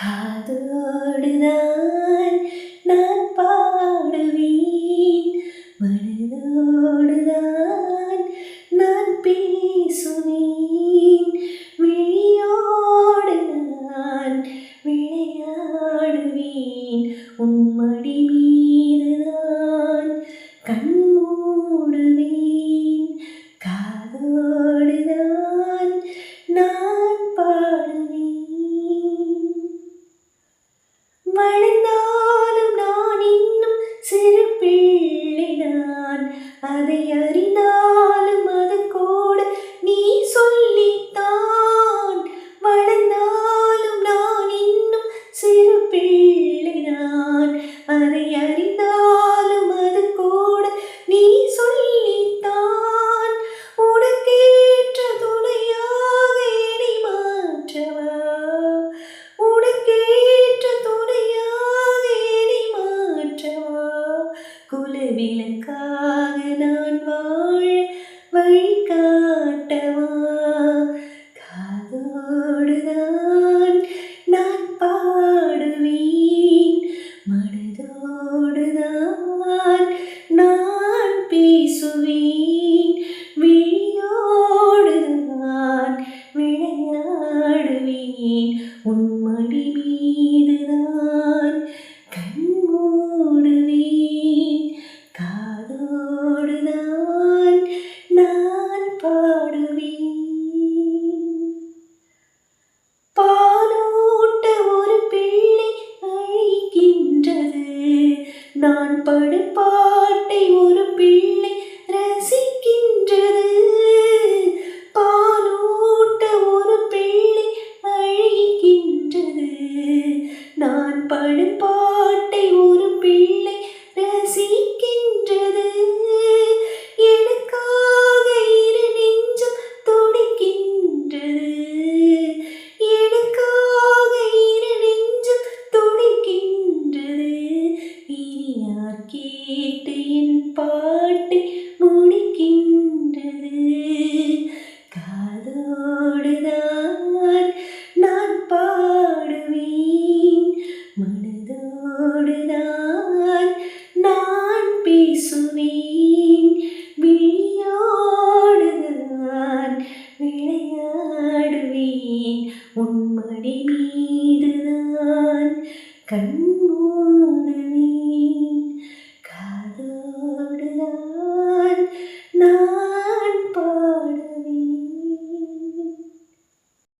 காதோடுதான் நான் பாடுவேன். மனதோடுதான் நான் பேசுவேன். விழியோடுதான் விளையாடுவேன். உன் un நான் கேட்டு என் பாட்டை முடிக்கின்றது. காதோடுதான் நான் பாடுவேன். மனதோடுதான் நான் பேசுவேன். விழியோடுதான் விளையாடுவேன். உன்மடி மீதுதான் கண்